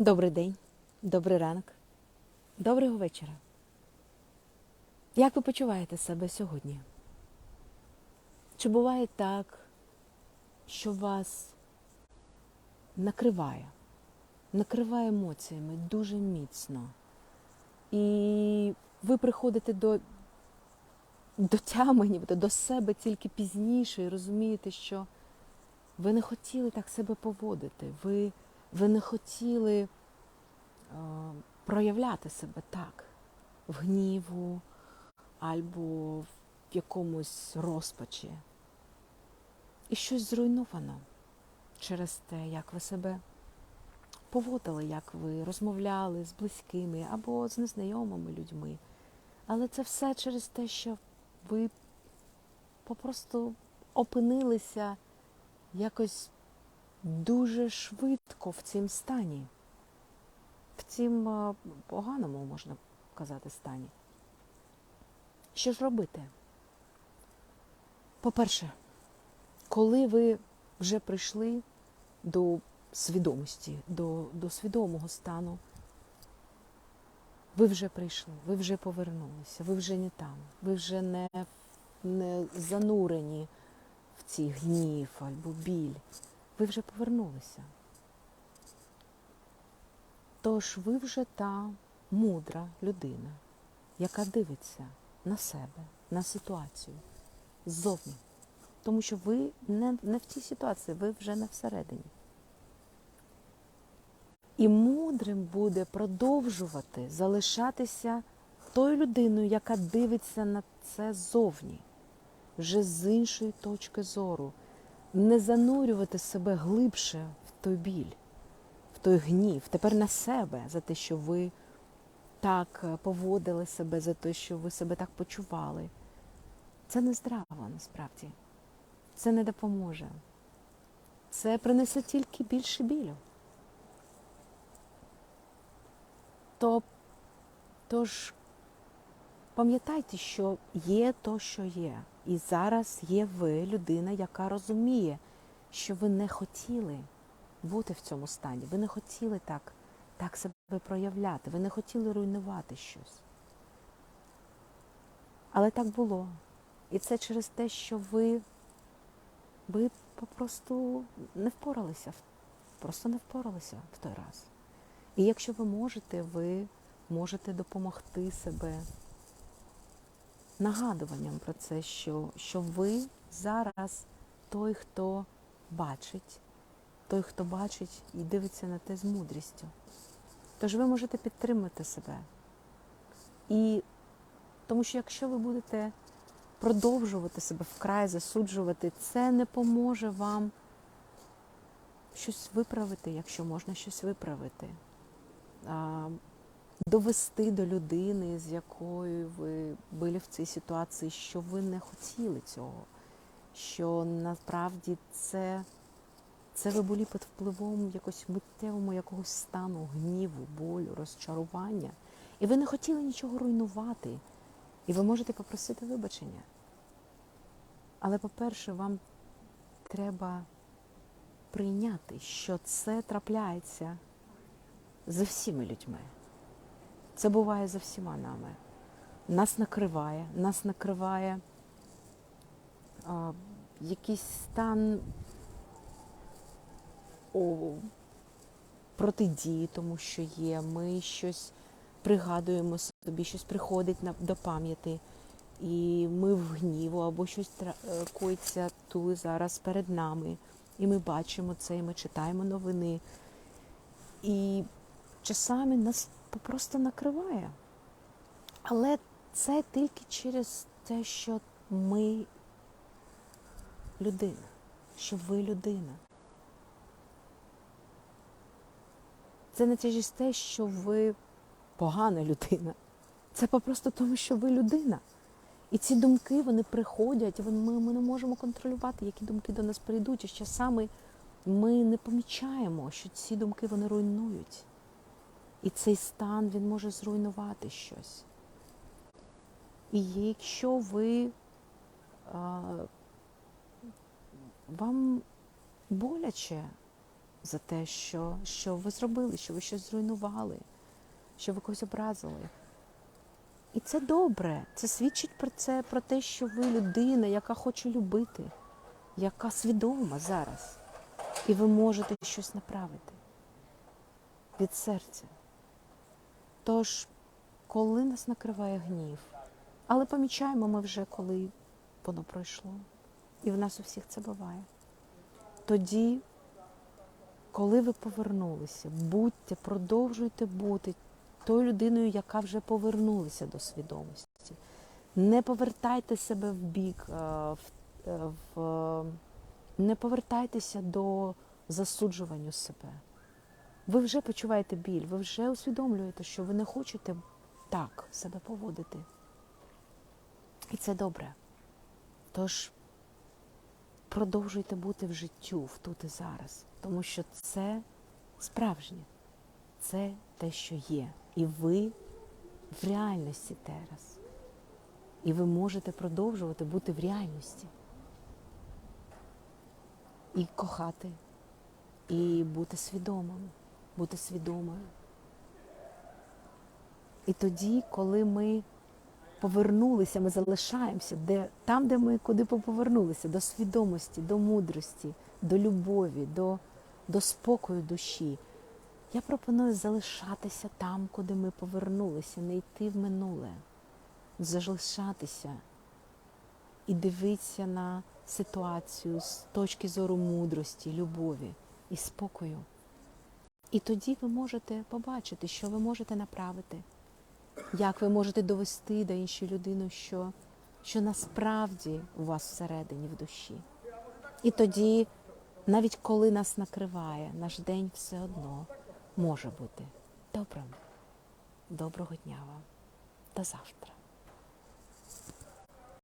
Добрий день, добрий ранок, доброго вечора. Як ви почуваєте себе сьогодні? Чи буває так, що вас накриває, накриває емоціями дуже міцно, і ви приходите до, до тями, до себе тільки пізніше і розумієте, що ви не хотіли так себе поводити, ви, ви не хотіли е, проявляти себе так в гніву або в якомусь розпачі. І щось зруйновано через те, як ви себе поводили, як ви розмовляли з близькими або з незнайомими людьми. Але це все через те, що ви попросту опинилися якось дуже швидко в цім стані, в цім поганому, можна казати, стані. Що ж робити? По-перше, коли ви вже прийшли до свідомості, до, до свідомого стану, ви вже прийшли, ви вже повернулися, ви вже не там, ви вже не, не занурені в цей гнів або біль. Ви вже повернулися. Тож ви вже та мудра людина, яка дивиться на себе, на ситуацію ззовні. Тому що ви не, не в цій ситуації, ви вже не всередині. І мудрим буде продовжувати залишатися тою людиною, яка дивиться на це ззовні, вже з іншої точки зору, не занурювати себе глибше в той біль, в той гнів, тепер на себе за те, що ви так поводили себе, за те, що ви себе так почували. Це не здраво насправді. Це не допоможе. Це принесе тільки більше білю. То, тож пам'ятайте, що є то, що є. І зараз є ви, людина, яка розуміє, що ви не хотіли бути в цьому стані. Ви не хотіли так, так себе проявляти, ви не хотіли руйнувати щось. Але так було. І це через те, що ви, ви попросту не впоралися, просто не впоралися в той раз. І якщо ви можете, ви можете допомогти себе нагадуванням про це, що, що ви зараз той, хто бачить, той, хто бачить і дивиться на те з мудрістю. Тож ви можете підтримати себе. І тому що якщо ви будете продовжувати себе вкрай засуджувати, це не поможе вам щось виправити, якщо можна щось виправити. Довести до людини, з якою ви були в цій ситуації, що ви не хотіли цього, що насправді це, це ви були під впливом якогось миттєвому якогось стану, гніву, болю, розчарування. І ви не хотіли нічого руйнувати. І ви можете попросити вибачення. Але, по-перше, вам треба прийняти, що це трапляється за всіма людьми. Це буває за всіма нами. Нас накриває, нас накриває а, якийсь стан о, протидії, тому що є. Ми щось пригадуємо собі, щось приходить на, до пам'яті, і ми в гніву або щось е, коїться тут зараз перед нами. І ми бачимо це, і ми читаємо новини. І часами нас просто накриває. Але це тільки через те, що ми людина, що ви людина. Це не через те, що ви погана людина. Це просто тому, що ви людина. І ці думки вони приходять, ми, ми не можемо контролювати, які думки до нас прийдуть. І з часами ми не помічаємо, що ці думки вони руйнують. І цей стан він може зруйнувати щось. І якщо ви а, вам боляче за те, що, що ви зробили, що ви щось зруйнували, що ви когось образили. І це добре. Це свідчить про це, про те, що ви людина, яка хоче любити, яка свідома зараз. І ви можете щось направити від серця. Тож, коли нас накриває гнів, але помічаємо ми вже, коли воно пройшло. І в нас у всіх це буває. Тоді, коли ви повернулися, будьте, продовжуйте бути тою людиною, яка вже повернулася до свідомості. Не повертайте себе в бік, е, в, е, в, е, не повертайтеся до засуджування себе. Ви вже почуваєте біль, ви вже усвідомлюєте, що ви не хочете так себе поводити. І це добре. Тож продовжуйте бути в життю, в тут і зараз, тому що це справжнє, це те, що є. І ви в реальності зараз. І ви можете продовжувати бути в реальності. І кохати, і бути свідомим, бути свідомою. І тоді, коли ми повернулися, ми залишаємося де, там, де ми куди повернулися, до свідомості, до мудрості, до любові, до, до спокою душі. Я пропоную залишатися там, куди ми повернулися, не йти в минуле, залишатися і дивитися на ситуацію з точки зору мудрості, любові і спокою. І тоді ви можете побачити, що ви можете направити, як ви можете довести до іншої людини, що, що насправді у вас всередині в душі. І тоді, навіть коли нас накриває, наш день все одно може бути добрим. Доброго дня вам. До завтра.